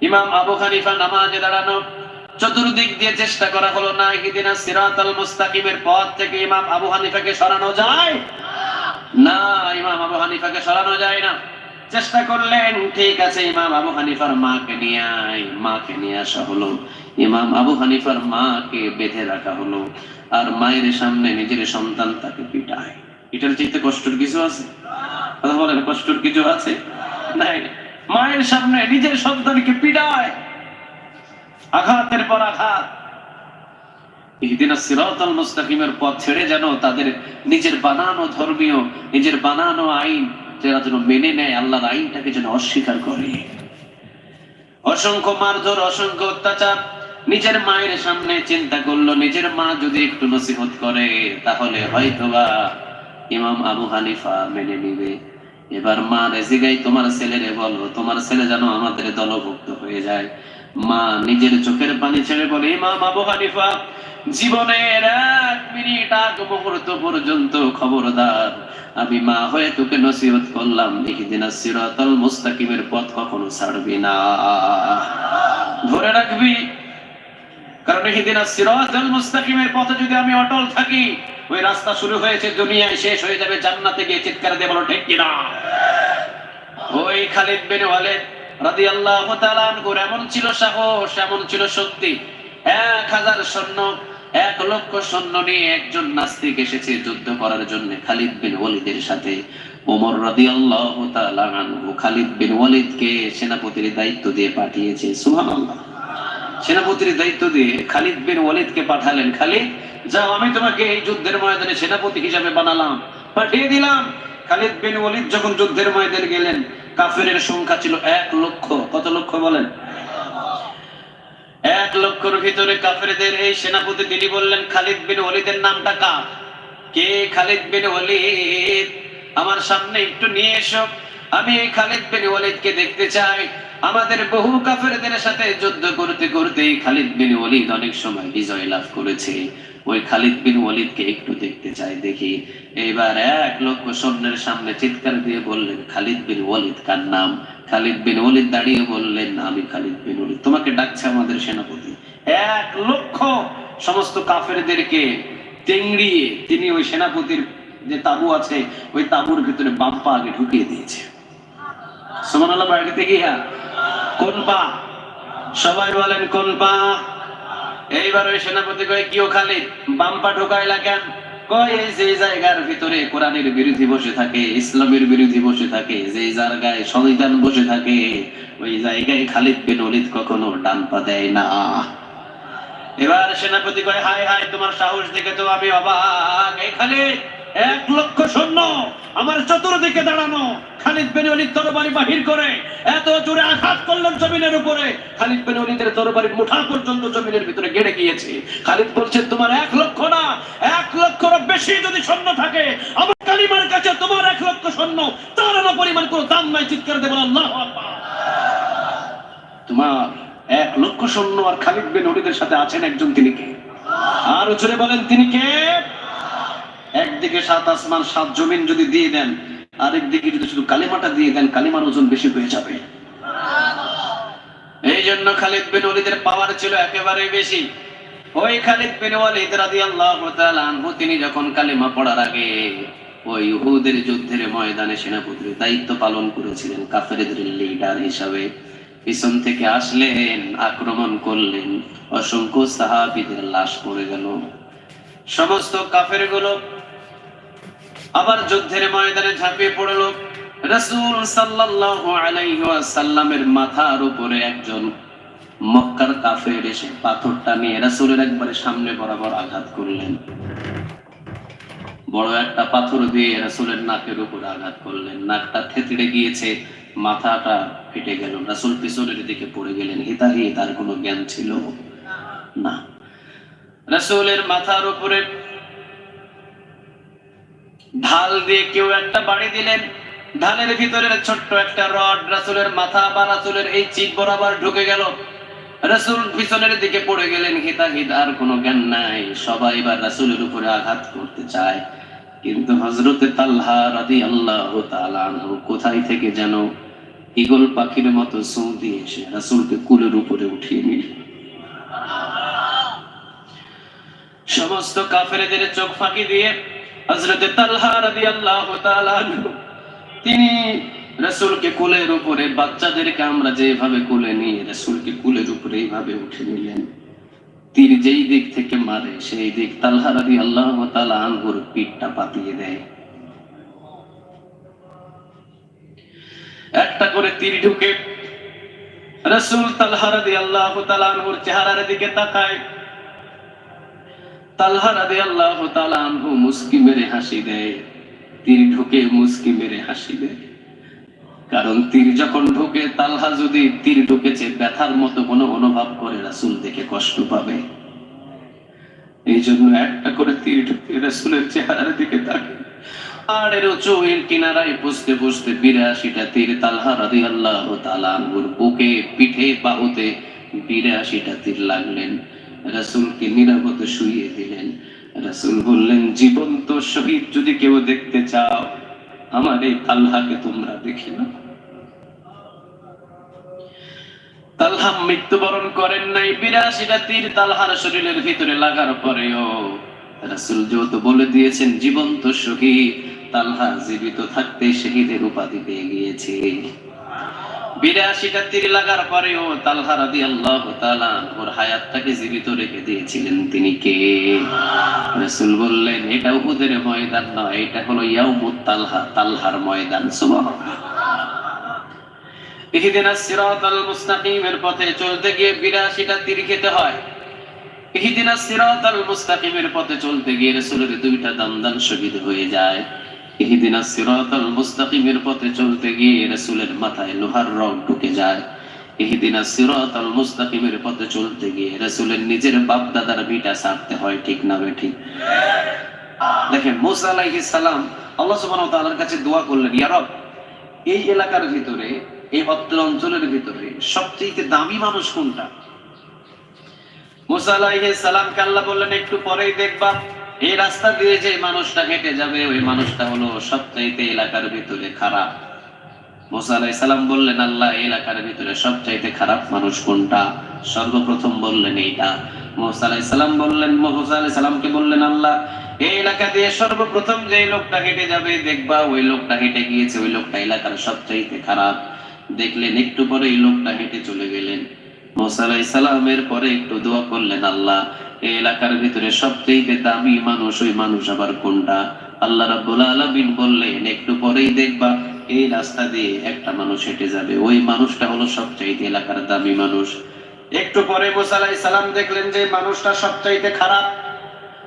ইমাম আবু হানিফা নামাজে দাঁড়ানো। চতুর্দিক দিয়ে চেষ্টা করা হলো না ইহদিনা সিরাতাল মুস্তাকিমের পথ থেকে ইমাম আবু হানিফাকে সরানো যায়? না, ইমাম আবু হানিফাকে সরানো যায় না। চেষ্টা করলেন, ঠিক আছে, ইমাম আবু হানিফার মাকে নিয়ে আয়, মাকে নিয়ে আসা হলো। ইমাম আবু হানিফার মাকে বেঁধে রাখা হলো। আর মায়ের সামনে নিজের সন্তান তাকে পিটায়। এটার চাইতে কষ্টের কিছু আছে? কথা বলেন, কষ্টের কিছু আছে? নাই। মায়ের সামনে নিজের সন্তানকে পিটায় আঘাতের পর আঘাত। মুস্তাকিমের পথ ছেড়ে যেন তাদের নিজের বানানো ধর্মীয়, নিজের বানানো আইন যারা যেন মেনে নেয়, আল্লাহর আইনটাকে যেন অস্বীকার করে। অসংখ্য মারধর, অসংখ্য অত্যাচার নিজের মায়ের সামনে চিন্তা করল, নিজের মা যদি একটু নসিহত করে, তাহলে হয়তোবা ইমাম আবু হানিফা মেনে নিবে। এবার মা রেজিগাই তোমার ছেলেরে বলো, তোমার ছেলে যেন আমাদের দলভুক্ত হয়ে যায়। মা নিজের চোখের পানি ছেড়ে বলে ইমাম আবু হানিফা, জীবনের এক মিনিট আগ মুহূর্ত পর্যন্ত খবরদার। আমি মা হয়ে তোকে নসিহত করলাম, ইহদিনা সিরাতাল মুস্তাকিমের পথ কখনো ছাড়বি না। ধরে রাখবি, কারণ ইহদিনা সিরাতাল মুস্তাকিমের পথে যদি আমি অটল থাকি ওই রাস্তা শুরু হয়েছে, দুনিয়ায় শেষ হয়ে যাবে, জান্নাতে গিয়ে চিৎকার দিয়ে বলো, ঠিক কিনা? ওই খালিদ বিন ওয়ালিদ রাদিয়াল্লাহু তাআলা এমন ছিল সাহস, এমন ছিল শক্তি। এক হাজার সৈন্য, এক লক্ষ সৈন্য নিয়ে একজন নাস্তিক এসেছে যুদ্ধ করার জন্য খালিদ বিন ওয়ালিদের সাথে। ওমর রাদিয়াল্লাহু তাআলা আনহু খালিদ বিন ওয়ালিদকে সেনাপতির দায়িত্ব দিয়ে পাঠিয়েছে, সুবহানাল্লাহ। সেনাপতির দায়িত্ব দিয়ে খালিদ বিন ওয়ালিদকে পাঠালেন। খালিদ, যাও, আমি তোমাকে এই যুদ্ধের ময়দানে সেনাপতি হিসাবে বানালাম। পাঠিয়ে দিলাম। খালিদ বিন ওয়ালিদ যখন যুদ্ধের ময়দানে গেলেন, কাফেরের সংখ্যা ছিল এক লক্ষ। কত লক্ষ বলেন? এক লক্ষর ভিতরে কাফেরদের এই সেনাপতি তিনি বললেন, খালিদ বিন ওয়ালিদের নামটা কার? কে খালিদ বিন ওয়ালিদ? আমার সামনে একটু নিয়ে এসো। আমি এই খালিদ বিন ওয়ালিদকে দেখতে চাই। আমাদের বহু কাফেরদের সাথে যুদ্ধ করতে করতে খালিদ বিন ওয়ালিদ অনেক সময় বিজয় লাভ করেছে। ওই খালিদ বিন ওয়ালিদকে একটু দেখতে চাই, দেখি। এবার এক লক্ষ সৈন্যের সামনে চিৎকার দিয়ে বললেন, খালিদ বিন ওয়ালিদ, কার নাম? খালিদ বিন ওয়ালিদ দাঁড়িয়ে বললেন, আমি খালিদ বিন ওয়ালিদ। তোমাকে ডাকছে আমাদের সেনাপতি। এক লক্ষ সমস্ত কাফেরদেরকে তেংড়িয়ে তিনি ওই সেনাপতির যে তাবু আছে, ওই তাবুর ভিতরে বাম্পা আগে ঢুকিয়ে দিয়েছে। সুমান আল্লাহ বাড়িতে গিয়া কোন পা? সবাই বলেন কোন পা? এইবার ওই সেনাপতি কয়, কিও খালিদ বাম পা ঢুকাইলা কেন? কয়, এই যে জায়গার ভিতরে কোরআনের বিরোধী বসে থাকে, ইসলামের বিরোধী বসে থাকে, যে জায়গায় সংবিধান বসে থাকে, ওই জায়গায় খালিদ বিন কখনো ডান পা দেয় না। এবার সেনাপতি কয় হাই হাই তোমার সাহস দেখে তো আমি অবাক। এখানে এক লক্ষ সৈন্য আমার চতুর্দিকে দাঁড়ানো। খালিদ বিন ওলিদ তরবারি বাহির করে এত জোরে আঘাত করলেন জমিনের উপরে। খালিদ বিন ওলিদের তরবারি মুঠা পর্যন্ত জমিনের ভিতরে গেড়ে গিয়েছে। খালিদ বলছে, তোমার এক লক্ষ না, এক লক্ষর বেশি যদি সৈন্য থাকে, আমার কালিমার কাছে তোমার এক লক্ষ সৈন্য, তার পরিমাণ কোনো দাম নাই, চিৎকার দেবো আল্লাহ তোমার এক লক্ষ সৈন্য আর খালিদ বিন ওলিদের সাথে আছেন একজন তিনি কে? আর উচরে বলেন, তিনি কে? একদিকে সাত আসমান সাত জমিন যদি দিয়ে দেন আরেক দিকে যদি শুধু কালিমাটা দিয়ে দেন কালিমার ওজন বেশি হয়ে যাবে। এই জন্য খালিদ বিন ওলিদের পাওয়ার ছিল একেবারে বেশি। ওই খালিদ বিন ওয়ালিদ রাদিয়াল্লাহু তাআলা আনহু তিনি যখন কালিমা পড়ার আগে ওই উহুদের যুদ্ধের ময়দানে সেনাপতির দায়িত্ব পালন করেছিলেন কাফেরদের লিডার হিসাবে পিছন থেকে আসলেন আক্রমণ করলেন অসংখ্য সাহাবীদের লাশ পড়ে গেল। সমস্ত কাফেরগুলো আবার যুদ্ধের ময়দানে ঝাঁপিয়ে পড়ল রাসূল সাল্লাল্লাহু আলাইহি ওয়াসাল্লামের মাথার উপরে একজন মক্কার কাফের এসে পাথরটা নিয়ে রাসূলের একবারে সামনে বরাবর আঘাত করলেন। বড় একটা পাথর দিয়ে রাসূলের নাকের উপর আঘাত করলেন। নাকটা থেতড়ে গিয়েছে, মাথাটা ফেটে গেল। রাসূল পিছনের দিকে পড়ে গেলেন। হিতাহি, তার কোনো জ্ঞান ছিল না। রাসূলের মাথার উপরে ঢাল দিয়ে কেউ একটা বাড়ি দিলেন। ঢালের ভিতরে ছোট্ট একটা রড রাসুলের মাথা বা রাসুলের এই চিপ বরাবর ঢুকে গেল। রাসুল পিছনের দিকে পড়ে গেলেন হিতা হিত আর কোনো জ্ঞান নাই। সবাই এবার রাসুলের উপরে আঘাত করতে চায়। কিন্তু হজরতে তাল্হা রাদি আল্লাহ কোথায় থেকে যেন ইগল পাখির মতো সৌ দিয়ে এসে রাসুলকে কুলের উপরে উঠিয়ে নিল। সমস্ত কাফেরদের চোখ ফাঁকি দিয়ে হজরত তালহা তাআলা আনহু, তিনি রাসূলকে কুলের উপরে, বাচ্চাদেরকে আমরা যেভাবে কুলে নিয়ে রাসূলকে কুলের উপরে এইভাবে উঠে নিলেন। তীর যেই দিক থেকে মারে, সেই দিক তালহা রাদিয়াল্লাহু তাআলা আনহুর পিঠটা পাতিয়ে দেয়। একটা করে তীর ঢুকে, রাসূল তালহা রাদিয়াল্লাহু তাআলা আনহুর চেহারার দিকে তাকায়। তালহা রাদিয়াল্লাহু তাআলা আনহু মেরে হাসি দেয়। তীর ঢুকে মেরে হাসি দেয়। কারণ তীর যখন ঢুকে, তালহা যদি তীর ঢুকেছে, ব্যথার মতো কোনো অনুভব করে রাসূল দেখে কষ্ট পাবে। এই জন্য একটা করে তীর ঢুকে রাসূলের চেহারার দিকে পাহাড়ের উঁচু এর কিনারায় বসতে বসতে বিরাশিটা তীর তালহা রাদিয়াল্লাহু তাআলা আনহুর বুকে, পিঠে, বাহুতে বিরাশিটা তীর লাগলেন। রাসূলকে নিরাপদে শুইয়ে দিলেন। রাসূল বললেন, জীবন্ত শহীদ যদি কেউ দেখতে চাও, আমার এই তালহাকে তোমরা দেখি না তালহা মৃত্যুবরণ করেন নাই, বিরাশিটা তীর তালহার শরীরের ভিতরে লাগার পরেও। রাসূল যেহেতু বলে দিয়েছেন, জীবন্ত শহীদ, তালহা জীবিত থাকতে শহীদের উপাধি পেয়ে গিয়েছে। বিরাশিটা তীর লাগার পরেও তালহা রাদি আল্লাহ ওর হায়াতটাকে জীবিত রেখে দিয়েছিলেন তিনি কে? রাসূল বললেন, এটা ময়দান এটা হলো ইয়াউমুত তালহা, তালহার ময়দান। মুস্তাকিমের পথে চলতে গিয়ে বিরাশিটা তীর খেতে হয়। ইহদিনা সিরাতাল মুস্তাকিমের পথে চলতে গিয়ে রাসূলের দুইটা দান্দান শহীদ হয়ে যায়। ইহদিনা সিরাতাল মুস্তাকিমের পথে চলতে গিয়ে মাথায় লোহার রড ঢুকে যায়। ইহদিনা সিরাতাল মুস্তাকিমের পথে চলতে গিয়ে নিজের বাপ দাদার ভিটা ছাড়তে হয় ঠিক না ঠিক। দেখেন মুসা আলাইহিস সালাম আল্লাহ সুবহানাহু তাআলার কাছে দোয়া করলেন, ইয়া রব, এই এলাকার ভিতরে, এই অত্র অঞ্চলের ভিতরে সবচেয়ে দামি মানুষ কোনটা? মুসা আলাইহিস সালামকে আল্লাহ বললেন, একটু পরেই দেখবা। এই রাস্তা দিয়ে যে মানুষটা হেঁটে যাবে, ওই মানুষটা হলো সবচাইতে এলাকার ভিতরে খারাপ। মুসা আলাইহিস বললেন, আল্লাহ এলাকার ভিতরে সবচাইতে খারাপ মানুষ কোনটা? সর্বপ্রথম বললেন, এইটা। মুসা আলাইহিস বললেন, মুসা বললেন, আল্লাহ, এই এলাকা দিয়ে সর্বপ্রথম যে লোকটা হেঁটে যাবে, দেখবা ওই লোকটা হেঁটে গিয়েছে, ওই লোকটা এলাকার সবচাইতে খারাপ। দেখলেন, একটু পরে এই লোকটা হেঁটে চলে গেলেন। মুসা আলাইহিস সালামের পরে একটু দোয়া করলেন, আল্লাহ এই এলাকার ভিতরে সবচেয়ে দামি মানুষ ওই মানুষ আবার কোনটা? আল্লাহ রাব্বুল আলামিন বললেন, একটু পরেই দেখবা এই রাস্তা দিয়ে একটা মানুষ হেঁটে যাবে। ওই মানুষটা হলো সবচাইতে এলাকার দামি মানুষ। একটু পরে মুসা আলাইহিস সালাম দেখলেন যে মানুষটা সবচাইতে খারাপ।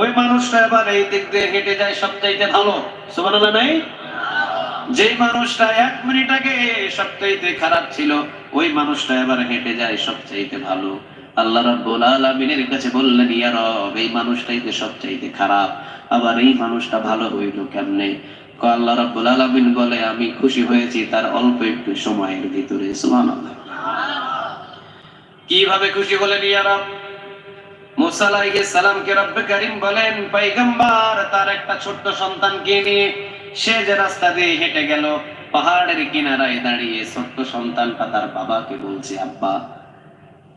ওই মানুষটা এবার এই দিক দিয়ে হেঁটে যায় সবচাইতে ভালো। সুবহানাল্লাহ নাই? যে মানুষটা এক মিনিট আগে সবচাইতে খারাপ ছিল, ওই মানুষটা এবার হেঁটে যায় সবচাইতে ভালো। আল্লাহ রাব্বুল আলামিনের কাছে বললেন, ইয়া রব, এই মানুষটাই তো সবচাইতে খারাপ, আবার এই মানুষটা ভালো হইল কেমনে? আল্লাহ রাব্বুল আলামিন বলে, আমি খুশি হয়েছি, তার অল্প একটু সময়ের ভিতরে। সুবহানাল্লাহ। কীভাবে খুশি হলেন ইয়া রব? মুসা আলাইহিস সালামকে রব্বে কারীম বলেন, পয়গম্বর, তার একটা ছোট্ট সন্তানকে নিয়ে সে যে রাস্তা দিয়ে হেঁটে গেল, পাহাড়ের কিনারায় দাঁড়িয়ে ছোট্ট সন্তানটা তার বাবাকে বলছে, আব্বা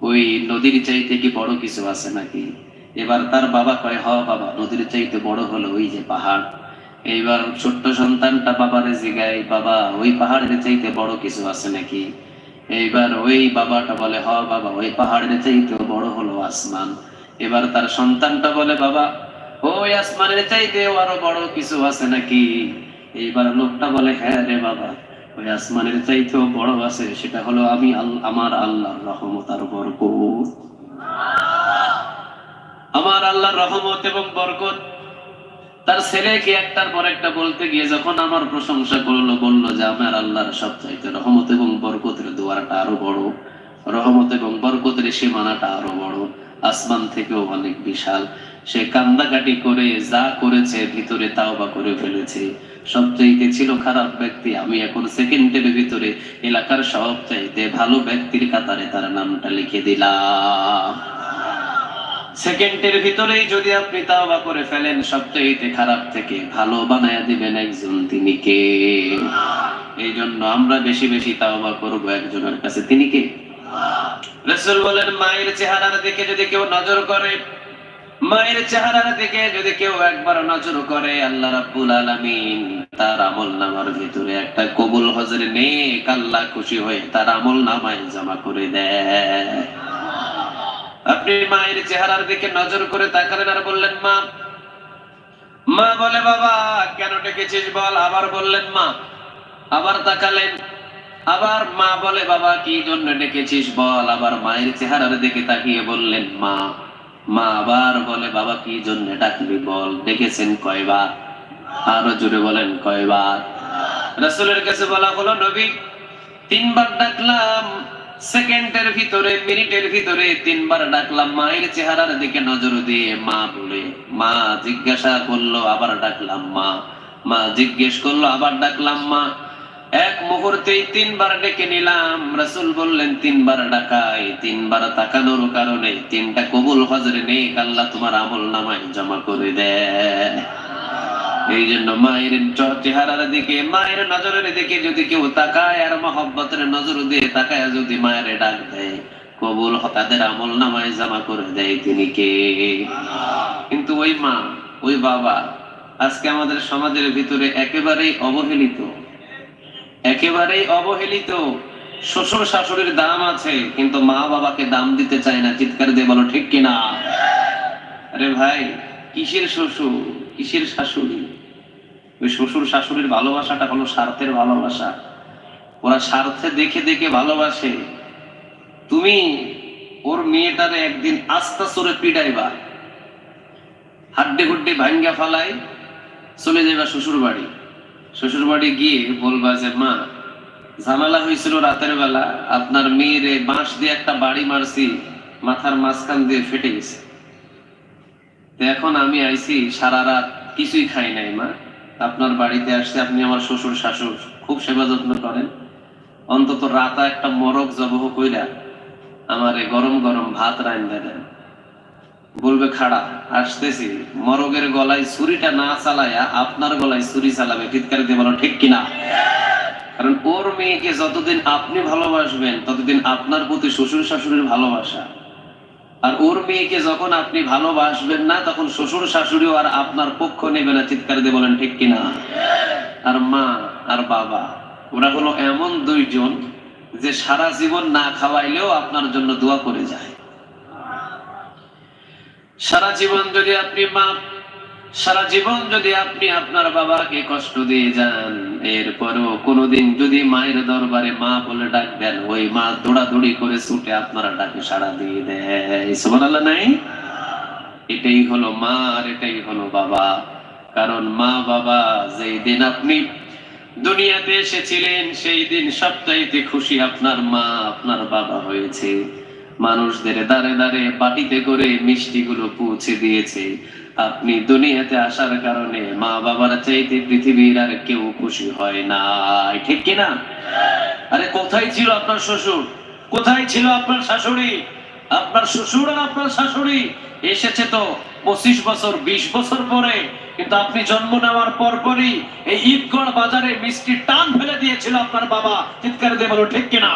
ওই নদীর চাইতে কি বড় কিছু আছে নাকি? এবার তার বাবা কয়, হ বাবা, নদীর চাইতে বড় হলো ওই যে পাহাড়। এইবার ছোট্ট সন্তানটা বাবারে জিগায়, বাবা, ওই পাহাড়ের চাইতে বড় কিছু আছে নাকি? এইবার ওই বাবাটা বলে, হ বাবা, ওই পাহাড়ের চাইতে বড় হলো আসমান। এবার তার সন্তানটা বলে, বাবা, ওই আসমানের চাইতেও আরও বড় কিছু আছে নাকি? এইবার লোকটা বলে হ্যাঁ রে বাবা ওই আসমানের চাইতেও বড় আছে, সেটা হলো আমি আমার আল্লাহর রহমত আর বরকত। আমার আল্লাহর রহমত এবং বরকত। তার ছেলেকে একটার পর একটা বলতে গিয়ে যখন আমার প্রশংসা করল, বলল যে আমার আল্লাহর সবচাইতে রহমত এবং বরকতের দুয়ারটা আরও বড়। রহমত এবং বরকতের সীমানাটা আরও বড়। আসমান থেকেও অনেক বিশাল। সে কান্দাকাটি করে যা করেছে, ভিতরে তাও বা করে ফেলেছে। সবচাইতে ছিল খারাপ ব্যক্তি। আমি এখন সেকেন্ডের ভিতরে এলাকার সবচাইতে ভালো ব্যক্তির কাতারে তার নামটা লিখে দিলাম। সেকেন্ডের ভিতরেই যদি আপনি তাওবা করে ফেলেন, সবচাইতে খারাপ থেকে ভালো বানায় দিবেন একজন তিনি কে? এই জন্য আমরা বেশি বেশি তাওবা করব একজনের কাছে। তিনি কে? রসুল বলেন, মায়ের চেহারার দিকে যদি কেউ নজর করে মায়ের চেহারার দিকে যদি কেউ একবার নজর করে, আল্লাহ রাব্বুল আলামিন তার আমল নামার ভিতরে একটা কবুল হজর নেক আল্লাহ খুশি হয়ে তার আমল নামায় জমা করে দেয়। আপনি মায়ের চেহারার দিকে নজর করে তাকালেন আর বললেন, মা মা বলে বাবা, কেন ডেকেছিস বল? আবার বললেন, মা, আবার তাকালেন। আবার মা বলে বাবা, কি জন্য ডেকেছিস বল? আবার মায়ের চেহারার দিকে তাকিয়ে বললেন, মা মা আবার বলে, বাবা, কি জন্য ডাকলি বল? দেখেছেন কয়বার? আরও জোরে বলেন, কয়বার? রাসূলের কাছে বলা হলো, নবী, তিনবার ডাকলাম, সেকেন্ডের ভিতরে, মিনিটের ভিতরে তিনবার ডাকলাম, মায়ের চেহারার দিকে নজর দিয়ে মা বলে, মা জিজ্ঞাসা করল, আবার ডাকলাম মা। মা জিজ্ঞেস করল, আবার ডাকলাম মা। এক মুহূর্তেই তিনবার ডেকে নিলাম। রাসূল বললেন, তিনবার ডাকাই, তিনবার তাকানোর কারণে তিনটা কবুল হজরে নেই আল্লাহ তোমার আমল নামায় জমা করে দেয় এই জন্য মায়ের চেহারার দিকে, মায়ের নজরের দিকে যদি কেউ তাকায় আর মহব্বতের নজর দিয়ে তাকায়, যদি মায়ের ডাক দেয়, কবুল তাদের আমল নামায় জমা করে দেয় তিনি কে? কিন্তু ওই মা, ওই বাবা আজকে আমাদের সমাজের ভিতরে একেবারেই অবহেলিত। একেবারেই অবহেলিত। শ্বশুর শাশুড়ির দাম আছে, কিন্তু মা বাবাকে দাম দিতে চায় না। চিৎকার দিয়ে বলো, ঠিক কিনা? আরে ভাই, কিসের শ্বশুর? কিসের শাশুড়ি? ওই শ্বশুর শাশুড়ির ভালোবাসাটা হলো স্বার্থের ভালোবাসা। ওরা স্বার্থে দেখে দেখে ভালোবাসে। তুমি ওর মেয়েটারে একদিন আস্তা সরে পিটাইবা। হাড্ডে হুড্ডে ভাঙ্গা ফালাই চলে যাইবা শ্বশুর বাড়ি শ্বশুর বাড়ি গিয়ে বলবা যে, মা, ঝামেলা হয়েছিল রাতের বেলা। আপনার মেয়েরে বাঁশ দিয়ে একটা বাড়ি মারছি, মাথার মাঝখান দিয়ে ফেটে গেছে। এখন আমি আইছি, সারা রাত কিছুই খাই নাই, মা। আপনার বাড়িতে আসছে, আপনি আমার শ্বশুর শাশুর খুব সেবা যত্ন করেন। অন্তত রাতা একটা মরক জবহ কইরা আমার আমারে গরম গরম ভাত রান্না দেন। বলবে, খাড়া, আসতেছি। মরগের গলায় ছুরিটা না চালায়া আপনার গলায় ছুরি চালাবে। চিৎকার দিয়ে বলো, ঠিক কিনা? কারণ ওর মেয়েকে যতদিন আপনি ভালোবাসবেন, ততদিন আপনার প্রতি শ্বশুর শাশুড়ির ভালোবাসা। আর ওর মেয়েকে যখন আপনি ভালোবাসবেন না, তখন শ্বশুর শাশুড়িও আর আপনার পক্ষ নেবে না। চিৎকার দিয়ে বলেন, ঠিক কিনা? আর মা আর বাবা, ওরা হলো এমন দুইজন যে সারা জীবন না খাওয়াইলেও আপনার জন্য দোয়া করে যায়। সারা জীবন যদি আপনি মা, সারা জীবন যদি আপনি আপনার বাবাকে কষ্ট দিয়ে যান, এরপরও কোনোদিন যদি মায়ের দরবারে মা বলে ডাক দেন, ওই মা দৌড়াদৌড়ি করে ছুটে আপনারা ডাকে সাড়া দিয়ে দেয়। নাই? এটাই হলো মা আর এটাই হলো বাবা। কারণ মা, বাবা যেই দিন আপনি দুনিয়াতে এসেছিলেন, সেই দিন সবচাইতে খুশি আপনার মা, আপনার বাবা হয়েছে। মানুষদের দাঁড়ে দাঁড়ে বাটিতে করে মিষ্টিগুলো পৌঁছে দিয়েছে। আপনি দুনিয়াতে আসার কারণে মা বাবার চাইতে পৃথিবীর আর কেউ খুশি হয় না। ঠিক কিনা? আরে কোথায় ছিল আপনার শ্বশুর? কোথায় ছিল আপনার শাশুড়ি? আপনার শ্বশুর আর আপনার শাশুড়ি? এসেছে তো পঁচিশ বছর, বিশ বছর পরে। কিন্তু আপনি জন্ম নেওয়ার পর পরই এই ঈদগড় বাজারে মিষ্টি টান ফেলে দিয়েছিল আপনার বাবা। চিৎকার দিয়ে বলো, ঠিক কিনা?